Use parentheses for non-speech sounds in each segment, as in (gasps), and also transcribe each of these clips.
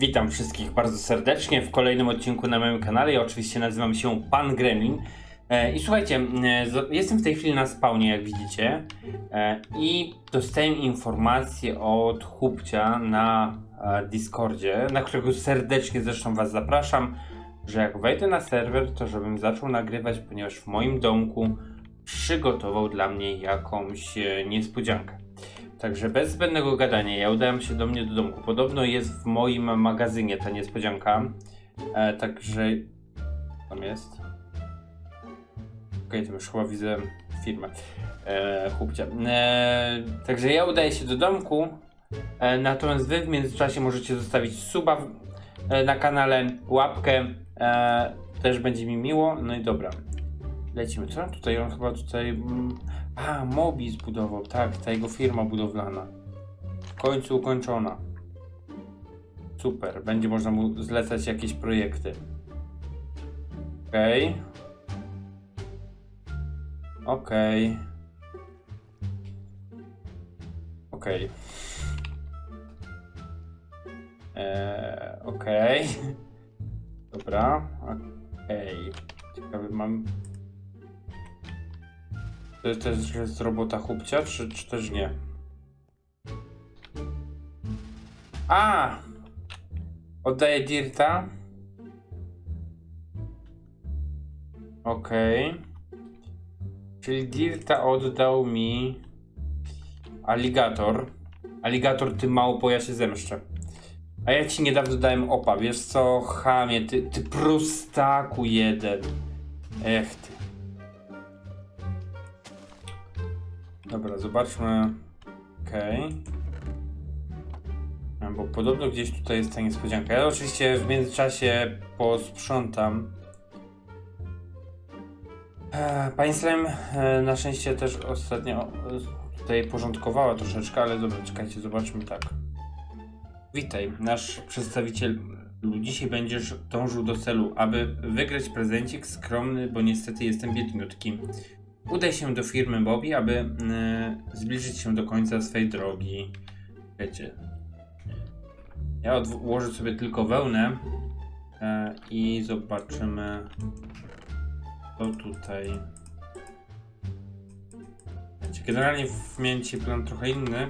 Witam wszystkich bardzo serdecznie w kolejnym odcinku na moim kanale. Ja oczywiście nazywam się Pan Gremlin. E, I słuchajcie, e, jestem w tej chwili na spawnie, jak widzicie, e, i dostałem informację od chłopcia na Discordzie, na którego serdecznie zresztą Was zapraszam, że jak wejdę na serwer, to żebym zaczął nagrywać, ponieważ w moim domku przygotował dla mnie jakąś niespodziankę. Także bez zbędnego gadania, ja udałem się do mnie do domku. Podobno jest w moim magazynie ta niespodzianka. E, także. Tam jest. Okej, to już chyba widzę firmę. E, chłopcia. E, także ja udaję się do domku. E, natomiast wy w międzyczasie możecie zostawić suba w, e, na kanale, łapkę. E, też będzie mi miło. No i dobra. Lecimy. Co on tutaj? On chyba tutaj. Mm, a, Mobi zbudował. Tak, ta jego firma budowlana. W końcu ukończona. Super. Będzie można mu zlecać jakieś projekty. Okej. Okej. Okej. Eee, Okej. (laughs) Dobra. Okej. Ciekawy mam. To jest też jest robota chłopcia, czy, czy też nie? A! Oddaję Dirta. Okej. Czyli Dirta oddał mi Aligator. Aligator, ty małpo, ja się zemszczę. A ja ci niedawno dałem opa, wiesz co, chamie, ty, ty prostaku jeden. Ech ty. Dobra, zobaczmy. Okej. A, Bo podobno gdzieś tutaj jest ta niespodzianka. Ja oczywiście w międzyczasie posprzątam. E, Pani e, na szczęście też ostatnio e, tutaj porządkowała troszeczkę, ale dobra, czekajcie, zobaczmy tak. Witaj, nasz przedstawiciel. Dzisiaj będziesz dążył do celu, aby wygrać prezencik skromny, bo niestety jestem biedniutki. Udaj się do firmy Bobby, aby e, zbliżyć się do końca swej drogi. Wiecie. Ja odłożę sobie tylko wełnę e, i zobaczymy co tutaj. Wiecie, generalnie w dzisiaj plan trochę inny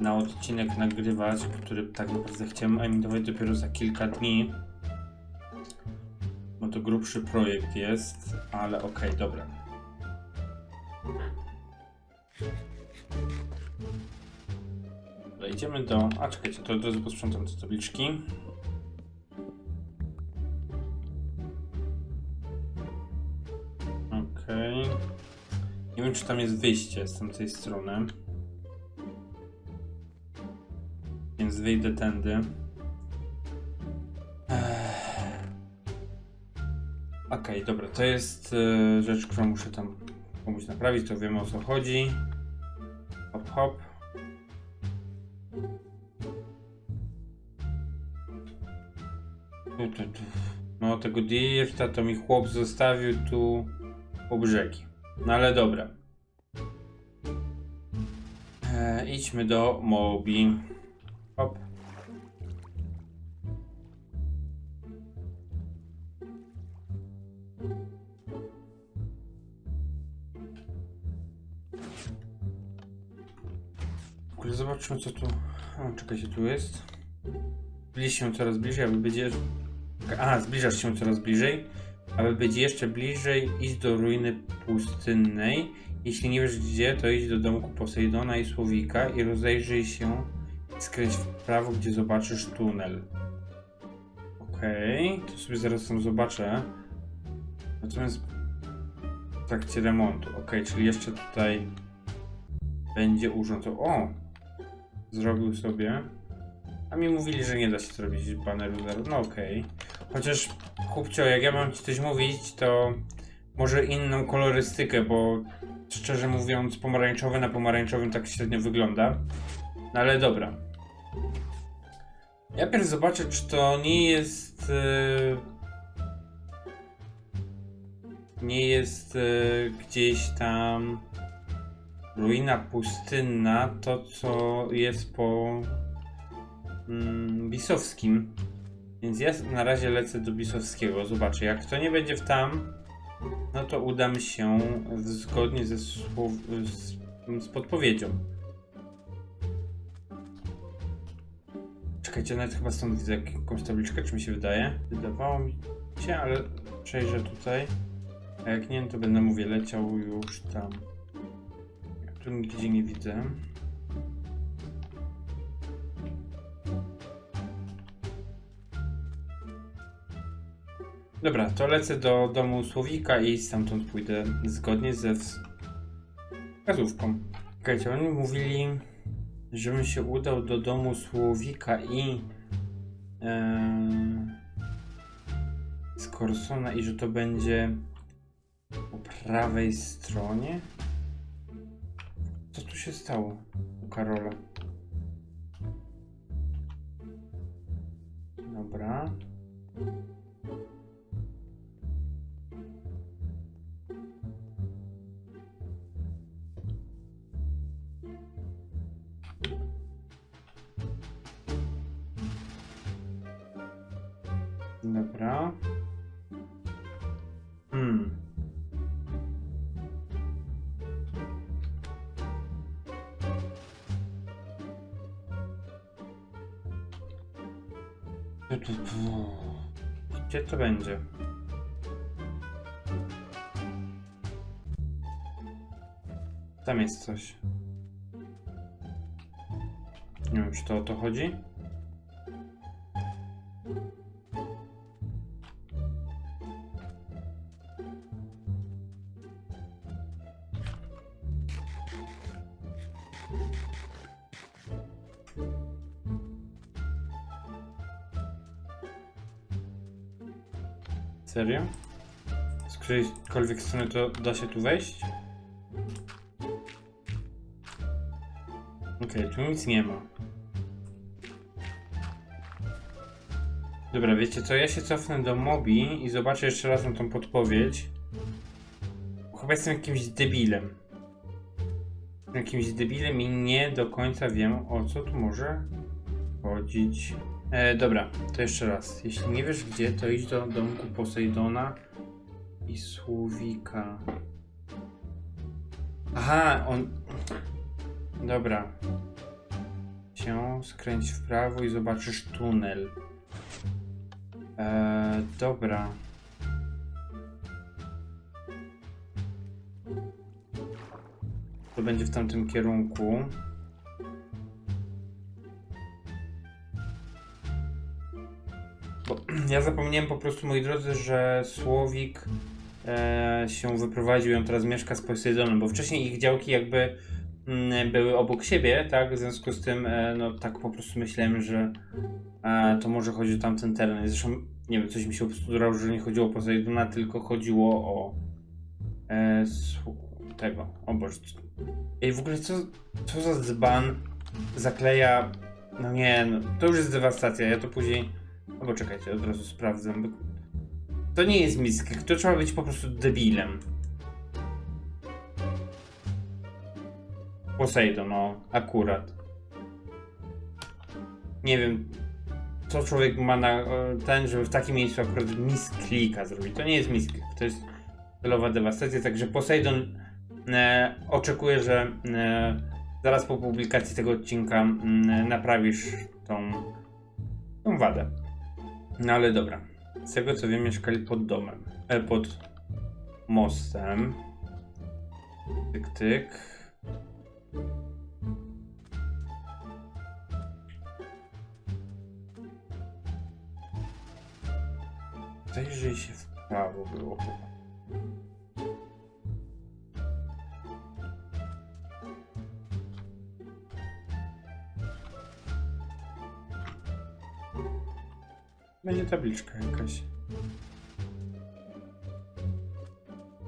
na odcinek nagrywać, który tak naprawdę chciałem emitować dopiero za kilka dni. Bo to grubszy projekt jest, ale okej, dobra. Dobra, idziemy do... A czekajcie, to razu posprzątam te tabliczki. Okej. Nie wiem, czy tam jest wyjście z tamtej strony. Więc wyjdę tędy. Okej, dobra, to jest e, rzecz, którą muszę tam komuś naprawić, to wiemy o co chodzi. Hop, hop. Tu, tu, tu. No, tego dirta to mi chłop zostawił tu po brzegi. No ale dobra. E, idźmy do Mobi. Zobaczmy co tu... O, czekajcie, tu jest. Zbliż się coraz bliżej, aby być... A, zbliżasz się coraz bliżej. Aby być jeszcze bliżej, idź do ruiny pustynnej. Jeśli nie wiesz gdzie, to idź do domku Posejdona i Słowika i rozejrzyj się i skręć w prawo, gdzie zobaczysz tunel. Okej, to sobie zaraz tam zobaczę. Natomiast w trakcie remontu. Okej, czyli jeszcze tutaj będzie urząd. O! Zrobił sobie. A mi mówili, że nie da się zrobić baneru zero. No okej. Chociaż, chłopcio, jak ja mam ci coś mówić, to może inną kolorystykę, bo szczerze mówiąc, pomarańczowy na pomarańczowym tak średnio wygląda. No ale dobra. Ja pierw zobaczę, czy to nie jest. e, nie jest e, gdzieś tam ruina pustynna, to co jest po mm, Bisowskim. Więc ja na razie lecę do Bisowskiego. Zobaczę, jak to nie będzie w tam, no to udam się zgodnie ze słow, z, z podpowiedzią. Czekajcie, nawet chyba stąd widzę jakąś tabliczkę, czy mi się wydaje? Wydawało mi się, ale przejrzę tutaj. A jak nie, to będę, mówię, leciał już tam. Tu nigdzie nie widzę. Dobra, to lecę do domu Słowika i stamtąd pójdę zgodnie ze wskazówką. Czekajcie, oni mówili, żebym się udał do domu Słowika i e, z Corsona i że to będzie po prawej stronie? Co tu się stało u Karola? Dobra. Gdzie to będzie? Tam jest coś. Nie wiem, czy to o to chodzi? Serio? Z którejkolwiek strony to da się tu wejść? Okej, tu nic nie ma. Dobra, wiecie co? Ja się cofnę do Mobi i zobaczę jeszcze raz na tą podpowiedź. Chyba jestem jakimś debilem. Jestem Jakimś debilem i nie do końca wiem o co tu może chodzić. E, dobra, to jeszcze raz. Jeśli nie wiesz gdzie, to idź do domku Posejdona i Słowika. Aha, on... Dobra. Się skręć w prawo i zobaczysz tunel. E, dobra. To będzie w tamtym kierunku. Ja zapomniałem po prostu, moi drodzy, że Słowik e, się wyprowadził on teraz mieszka z Posejdonem, bo wcześniej ich działki jakby mm, były obok siebie, tak? W związku z tym, e, no tak po prostu myślałem, że e, to może chodzi o tamten teren. Zresztą, nie wiem, coś mi się obsturało, że nie chodziło o Posejdona, tylko chodziło o e, tego, o Boże. Ej, w ogóle co, co za dzban zakleja, no nie, no, to już jest dewastacja, ja to później, albo czekajcie, od razu sprawdzam, bo to nie jest miskek, to trzeba być po prostu debilem. Poseidon, no, akurat. Nie wiem, co człowiek ma na e, ten, żeby w takim miejscu akurat misklika zrobić. To nie jest misklik, to jest celowa dewastacja, także Poseidon e, że e, zaraz po publikacji tego odcinka mm, naprawisz tą, tą wadę. No ale dobra. Z tego co wiem, mieszkali pod domem. E, pod mostem. Tyk, tyk. Zajrzyj się w prawo było. Będzie tabliczka jakaś.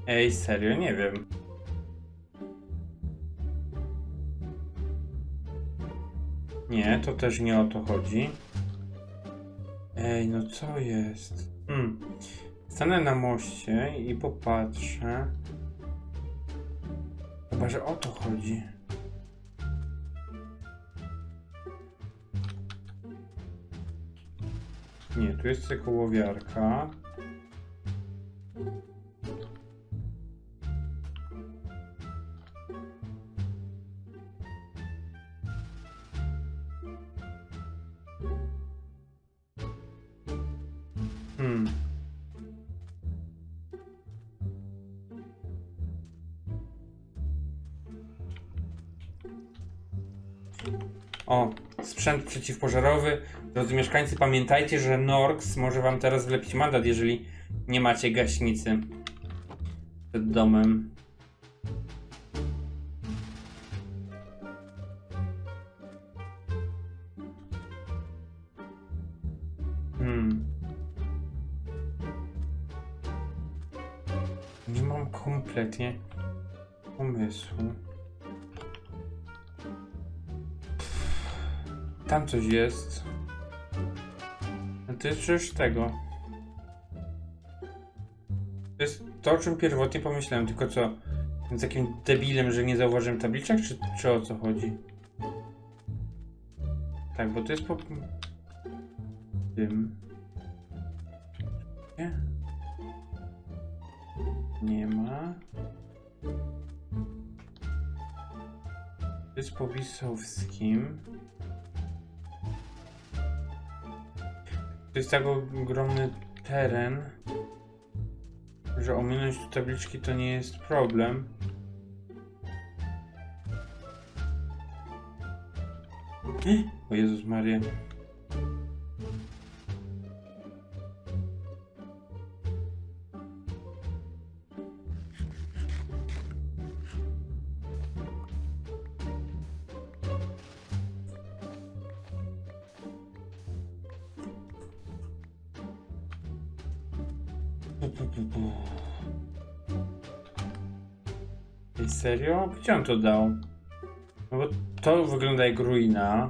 Ej, serio, nie wiem. Nie, to też nie o to chodzi. Ej, no co jest? Hmm. Stanę na moście i popatrzę. Chyba, że o to chodzi. Nie, tu jest tylko sprzęt przeciwpożarowy. Drodzy mieszkańcy, pamiętajcie, że Norks może wam teraz wlepić mandat, jeżeli nie macie gaśnicy przed domem. Hmm. Nie mam kompletnie pomysłu. Tam coś jest. A to jest przecież tego. To jest to, o czym pierwotnie pomyślałem, tylko co? Jestem takim debilem, że nie zauważyłem tabliczek, czy, czy o co chodzi? Tak, bo to jest po... tym. Nie? Nie ma. To jest po Wisowskim. To jest tak ogromny teren, że ominąć tu tabliczki to nie jest problem. (gasps) O Jezus Maria. Serio? Gdzie on to dał? No bo to wygląda jak ruina.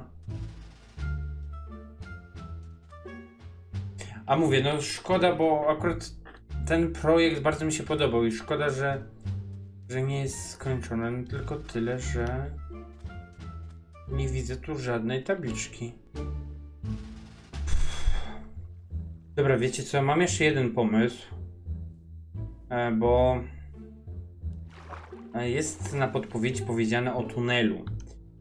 A mówię, no szkoda, bo akurat ten projekt bardzo mi się podobał i szkoda, że, że nie jest skończony. No Tylko tyle, że nie widzę tu żadnej tabliczki. Dobra, wiecie co? Mam jeszcze jeden pomysł. E, bo jest na podpowiedzi powiedziane o tunelu.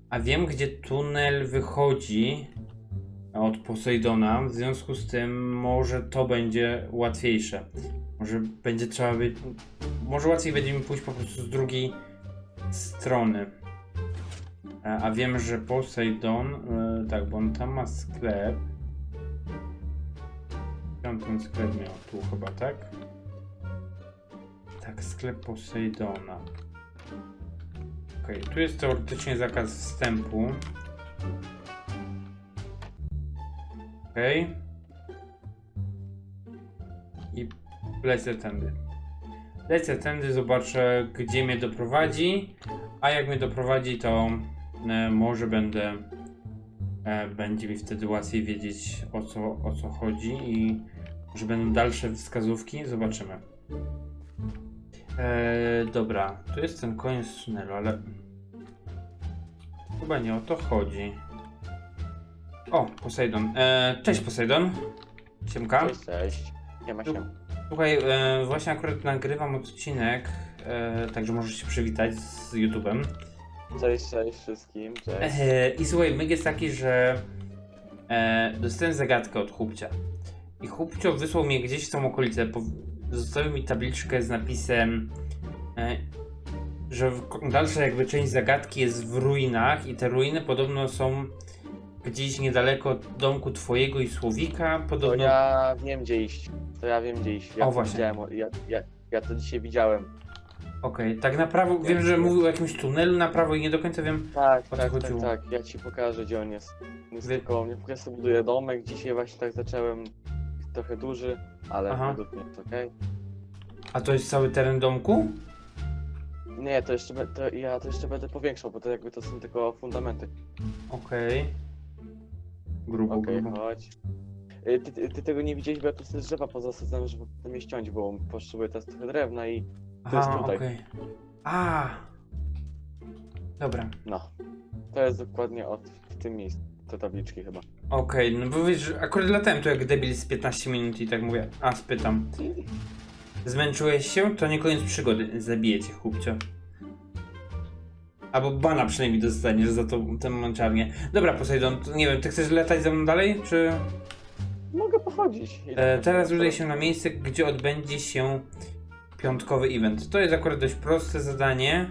A wiem, gdzie tunel wychodzi od Poseidona. W związku z tym może to będzie łatwiejsze. Może będzie trzeba być. Może łatwiej będzie mi pójść po prostu z drugiej strony. E, A wiem, że Poseidon. e, Tak, bo on tam ma sklep. On ten sklep miał? Tu chyba, tak? Tak, sklep Poseidona. Okej, tu jest teoretycznie zakaz wstępu. Okej. I lecę tędy. Lecę tędy, zobaczę gdzie mnie doprowadzi. A jak mnie doprowadzi, to e, może będę. E, będzie mi wtedy łatwiej wiedzieć o co, o co chodzi i że będą dalsze wskazówki. Zobaczymy. Eee, dobra, tu jest ten koniec tunelu, ale chyba nie o to chodzi. O, Poseidon. Eee, cześć Poseidon. Siemka. Cześć, cześć. Nie ma się. Słuchaj, e, właśnie akurat nagrywam odcinek, e, także możesz się przywitać z YouTube'em. Cześć, cześć wszystkim. Cześć. E, I słuchaj, myk jest taki, że e, dostałem zagadkę od Chłopcia. I Chłopcio wysłał mnie gdzieś w tą okolicę, po, zostawił mi tabliczkę z napisem, e, że dalsza jakby część zagadki jest w ruinach i te ruiny podobno są gdzieś niedaleko domku twojego i Słowika. To Podobno... ja wiem gdzie iść. To ja wiem gdzie iść. Ja O, to właśnie. widziałem. Ja, ja, ja to dzisiaj widziałem. Okej, tak na prawo, wiem, że mówił o jakimś tunelu na prawo i nie do końca wiem. Tak, O co tak, tak, chodziło? tak. Ja ci pokażę gdzie on jest. Jest Wy- tylko mnie. Po prostu buduję domek. Dzisiaj właśnie tak zacząłem. Trochę duży, ale Aha. według mnie jest okej. A to jest cały teren domku? Nie, to jeszcze be- to ja to jeszcze będę powiększał, bo to jakby to są tylko fundamenty. Okej. Grubo, Okej, grubo. chodź. Y, Ty, ty, ty tego nie widziałeś, bo ja tu sobie drzewa pozasadzałem, żeby potem je ściąć, bo potrzebuję teraz trochę drewna i to jest Aha, tutaj. okej. A. Dobra. No. To jest dokładnie od w tym miejscu, te tabliczki chyba. Okej, no bo wiesz, akurat latałem tu jak debil z 15 minut i tak mówię, a spytam. Zmęczyłeś się? To nie koniec przygody. Zabiję cię, chłopcio. Albo bana przynajmniej dostaniesz za tą tę mączarnię. Dobra, Poseidon, to nie wiem, ty chcesz latać ze mną dalej, czy... Mogę pochodzić. E, teraz udaj się na miejsce, gdzie odbędzie się piątkowy event. To jest akurat dość proste zadanie.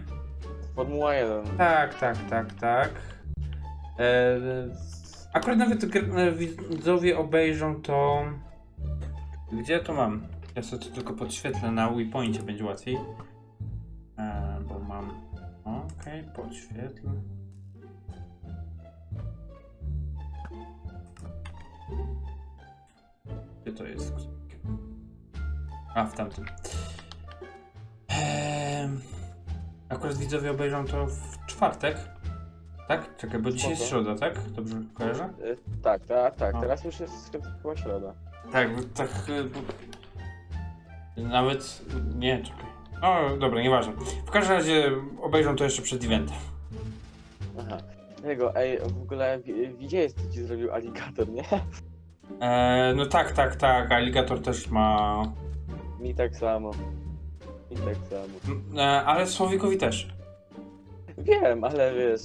Formuła 1. Tak, tak, tak, tak. E, akurat nawet e, widzowie obejrzą to. Gdzie ja to mam? Ja sobie to tylko podświetlę na Waypoincie, będzie łatwiej. E, bo mam. Okej, podświetlę. Gdzie to jest? A, w tamtym. Ehm, akurat widzowie obejrzą to w czwartek. Tak? Czekaj, bo dzisiaj jest Spoko. środa, tak? Dobrze kojarzę? E, tak, tak, tak. A. Teraz już jest chyba środa. Tak, bo tak. y, bo- Nawet. Nie, czekaj. O, dobra, nieważne. W każdym razie obejrzą to jeszcze przed eventem. Aha. Jego, ej, w ogóle wi- widziałeś co ci zrobił aligator, nie? E, no tak, tak, tak. Alligator też ma. Mi tak samo. Mi tak samo. M, E, ale Słowikowi też. Wiem, ale wiesz,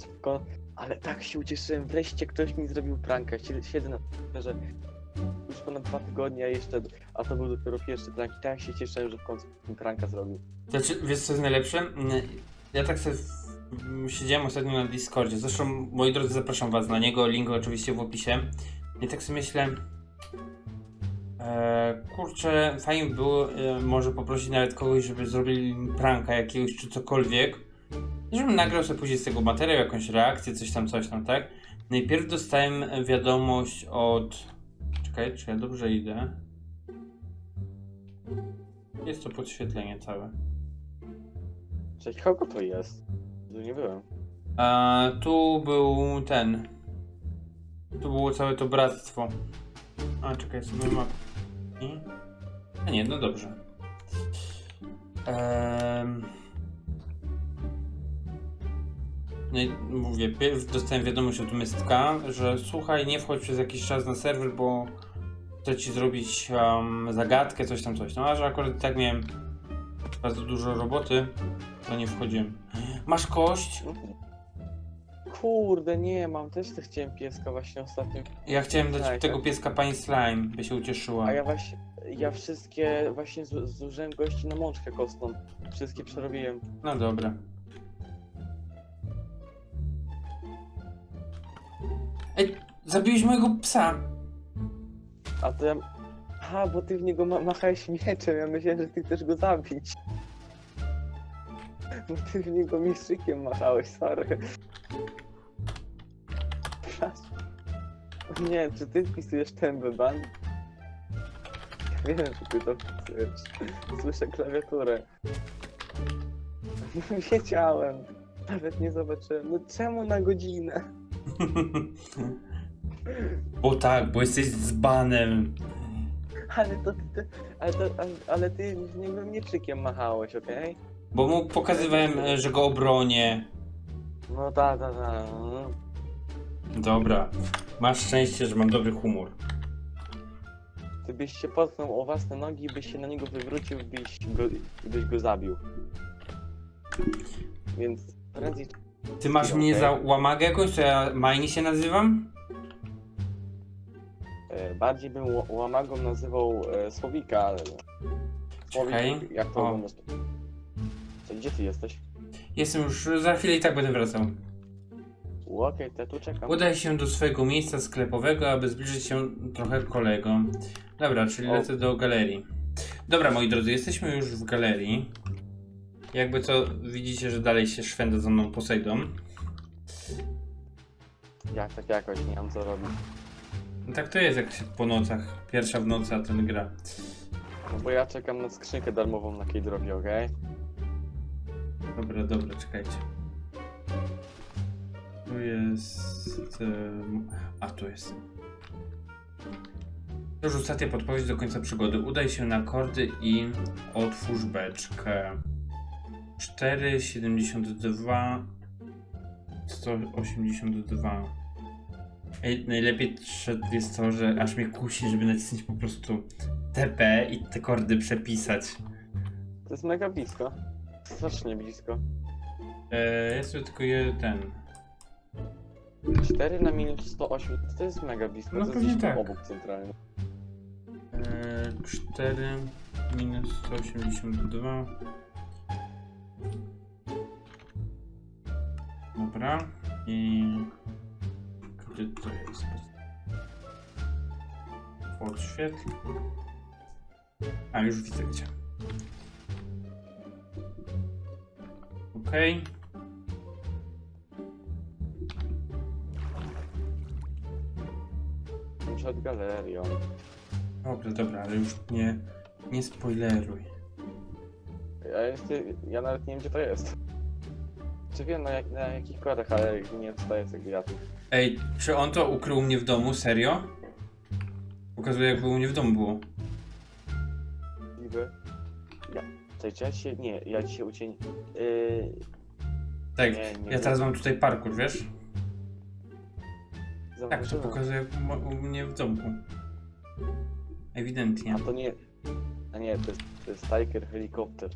ale tak się ucieszyłem, wreszcie ktoś mi zrobił pranka. Sie- Siedzę na że już ponad dwa tygodnie, a jeszcze, a to był dopiero pierwszy prank i tak się cieszyłem, że w końcu mi pranka zrobił. Znaczy, wiesz co jest najlepsze? Mm, Ja tak sobie siedziałem ostatnio na Discordzie. Zresztą, moi drodzy, zapraszam was na niego. Link oczywiście w opisie. I tak sobie myślę. E, kurczę, fajnie by było e, może poprosić nawet kogoś, żeby zrobili pranka jakiegoś czy cokolwiek. Żebym nagrał sobie później z tego materiał, jakąś reakcję, coś tam, coś tam, tak? Najpierw dostałem wiadomość od. Czekaj, czy ja dobrze idę? Jest to podświetlenie całe. Cześć, kogo to jest? Tu nie byłem. A tu był ten. Tu było całe to bractwo. A czekaj sobie map. I? A nie, no dobrze. Ehm... mówię, pierw dostałem wiadomość od Mystka, że słuchaj, nie wchodź przez jakiś czas na serwer, bo chcę ci zrobić um, zagadkę, coś tam, coś. No a że akurat tak miałem bardzo dużo roboty, to nie wchodziłem. Masz kość? Kurde, nie mam, też to chciałem pieska właśnie ostatnio. Ja chciałem dać tego pieska pani Slime, by się ucieszyła. A ja właśnie, ja wszystkie właśnie zu- zużyłem gości na mączkę kostną. Wszystkie przerobiłem. No dobra. Zabiłeś mojego psa. A to ja... A, bo ty w niego ma machałeś mieczem, ja myślałem, że ty chcesz go zabić. Bo ty w niego mistrzykiem machałeś, sorry. Przepraszam. Nie, czy ty wpisujesz ten beban? Ja wiem, że ty to wpisujesz. Słyszę klawiaturę. Wiedziałem. Nawet nie zobaczyłem. No czemu na godzinę? (laughs) bo tak, bo jesteś dzbanem. Ale to ty, ale, to, ale, ale ty w niego mieczykiem machałeś, okej? Bo mu pokazywałem, e, że go obronię. No tak, tak, tak. no. Dobra. Masz szczęście, że mam dobry humor. Ty byś się potknął o własne nogi, byś się na niego wywrócił, byś go, byś go zabił. Więc prędzej... Ty masz mnie za łamagę jakąś, co ja Majni się nazywam? E, bardziej bym ł- łamagą nazywał e, Słowika, ale... Słowik, Czekaj. jak to O. Co, gdzie ty jesteś? Jestem już, za chwilę i tak będę wracał. Okej, to ja tu czekam. Udaj się do swojego miejsca sklepowego, aby zbliżyć się trochę kolegom. Dobra, czyli O. lecę do galerii. Dobra, moi drodzy, jesteśmy już w galerii. Jakby co, widzicie, że dalej się szwenda za mną Poseidon. Jak tak jakoś, nie mam co robić. No tak to jest, jak się po nocach. Pierwsza w nocy, a ten gra. No bo ja czekam na skrzynkę darmową na tej drogie, okej? Dobra, dobra, czekajcie. Tu jest... em, A, tu jest. To już ostatnia podpowiedź do końca przygody. Udaj się na kordy i otwórz beczkę. 4,72 182 Ej, najlepiej jest to, że aż mnie kusi, żeby nacisnąć po prostu TP i te kordy przepisać. To jest mega blisko. Strasznie blisko. Eee, jest tu tylko jeden ten. 4 na minus 108, to jest mega blisko. No to pewnie jest gdzieś tu tak. obok centralnie. Eee, 4 minus 182. Dobra. I... Gdzie to jest? Podświetl. A, już widzę gdzie. Okej. Przed galerią. Dobra, dobra, ale już nie, nie spoileruj. Ja, jest, ja nawet nie wiem gdzie to jest. Czy wiem na, jak, na jakich korach, ale nie wstaję z wiatru. Ej, czy on to ukrył u mnie w domu? Serio? Pokazuje jakby u mnie w domu było. Niby. Ja. Czy ja się. Nie, ja dzisiaj ucień. Yy, Tak, Nie, nie ja teraz mam tutaj parkour, wiesz? Tak, to pokazuje jak u mnie w domku. Ewidentnie. A to nie. A nie, to jest, to jest Tiger helikopter.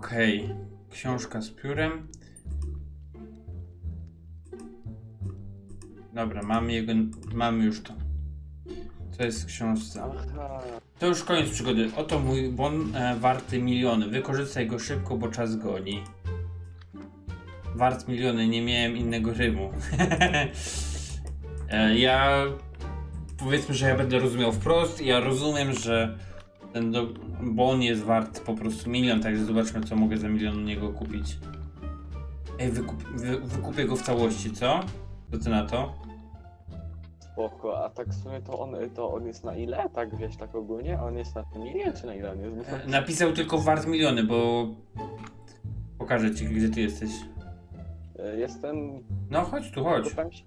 Okej. Książka z piórem. Dobra, mamy jego. Mamy już to. Co jest? Aha. To już koniec przygody. Oto mój bon e, warty miliony. Wykorzystaj go szybko, bo czas goni. Wart miliony, nie miałem innego rymu. (laughs) e, ja powiedzmy, że ja będę rozumiał wprost. Ja rozumiem, że ten do, bon jest wart po prostu milion, także zobaczmy, co mogę za milion niego kupić. Ej, wykup, wy, wykupię go w całości, co? Co ty na to? Spoko, a tak w sumie to on, to on jest na ile? Tak wiesz, tak ogólnie? On jest na milion czy na ile on jest? E, Napisał tylko wart miliony, bo pokażę ci, gdzie ty jesteś. E, Jestem. No chodź tu, chodź. Kopałem się...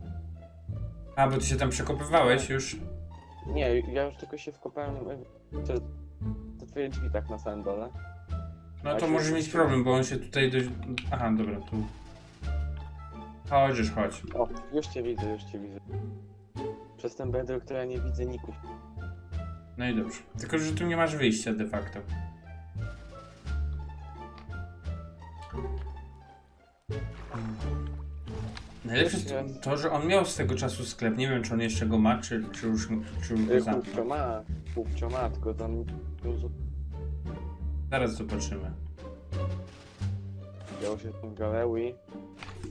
A, bo ty się tam przekopywałeś już. Nie, ja już tylko się wkopałem e, te twoje drzwi tak na samym dole. No to może mieć problem, bo on się tutaj dość... Aha, dobra, tu. Chodzisz, chodź. O, już cię widzę, już cię widzę. Przez ten bedrock to ja nie widzę ników. No i dobrze. Tylko, że tu nie masz wyjścia de facto. Najlepsze jest to, to, że on miał swego czasu sklep. Nie wiem, czy on jeszcze go ma, czy, czy już, czy już go E, zamknął. Ma, chłopcio ma, tylko tam. Zaraz zobaczymy. Działo się tam w galerii.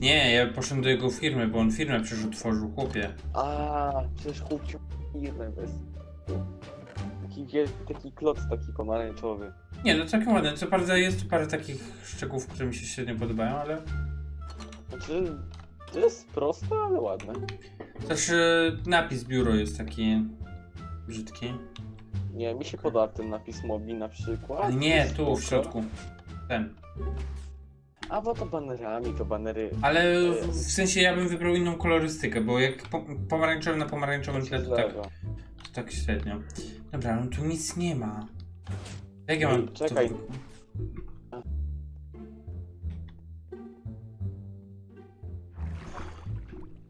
Nie, ja poszedłem do jego firmy, bo on firmę przecież otworzył, chłopie. A, przecież chłopcio firmę bez... Taki, wielki, taki kloc taki pomarańczowy. Nie, no całkiem ładne. Co prawda jest tu parę takich szczegółów, które mi się średnio podobają, ale... Znaczy, to jest proste, ale ładne. Też e, napis biuro jest taki brzydki. Nie, mi się podoba ten napis Mobi na przykład. Ale nie, Jest tu w spoko. środku. Ten. A bo to banerami, to banery... Ale w, w sensie ja bym wybrał inną kolorystykę, bo jak po, pomarańczowy na pomarańczowym tle to tak, Zero. to tak średnio. Dobra, no tu nic nie ma. Jak ja mam Ej, czekaj. To...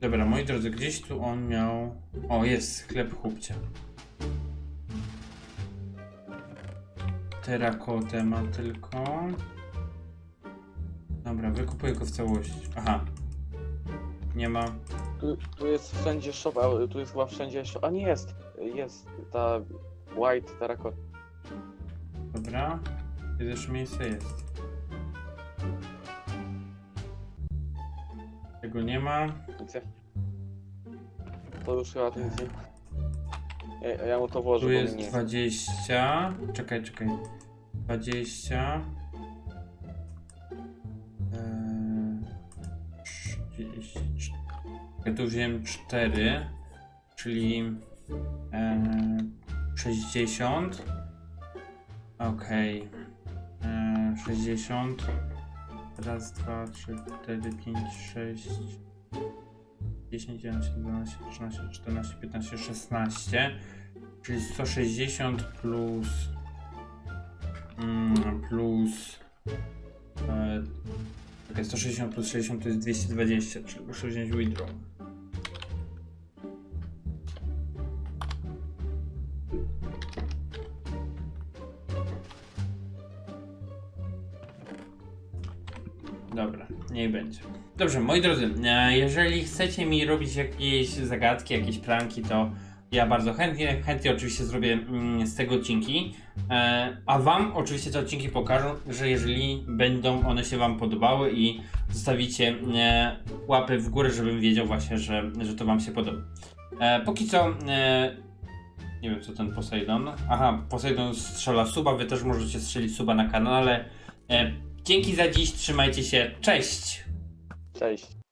Dobra, moi drodzy, gdzieś tu on miał... O, jest sklep chłopcia. Terakotę ma tylko. Dobra, wykupuję go w całości. Aha. Nie ma. Tu, tu jest wszędzie shop, a tu jest chyba wszędzie shop. A nie jest! Jest ta white terracotta. Dobra. Gdzie też miejsce jest. Tego nie ma. Widzicie? To już chyba nic nie... Ja, ja mu to włożę, Tu bo jest nie... 20. Czekaj, czekaj. 20. Eee, 30. Ja tu wziąłem 4, czyli eee, 60. Okej. Eee, 60. Raz, dwa, trzy, cztery, pięć, sześć. 10, 11, 12, 13, 14, 15, 16. Czyli 160 plus. Mm, plus. E, Czekaj, 160 plus 60 to jest 220, czyli muszę wziąć withdraw. Dobrze, moi drodzy, e, jeżeli chcecie mi robić jakieś zagadki, jakieś pranki, to ja bardzo chętnie, chętnie oczywiście zrobię mm, z tego odcinki. E, a wam oczywiście te odcinki pokażą, że jeżeli będą one się wam podobały i zostawicie e, łapy w górę, żebym wiedział właśnie, że, że to wam się podoba. Póki co, nie wiem co ten Poseidon. Aha, Poseidon strzela suba, wy też możecie strzelić suba na kanale. Dzięki za dziś, trzymajcie się, cześć! Cześć.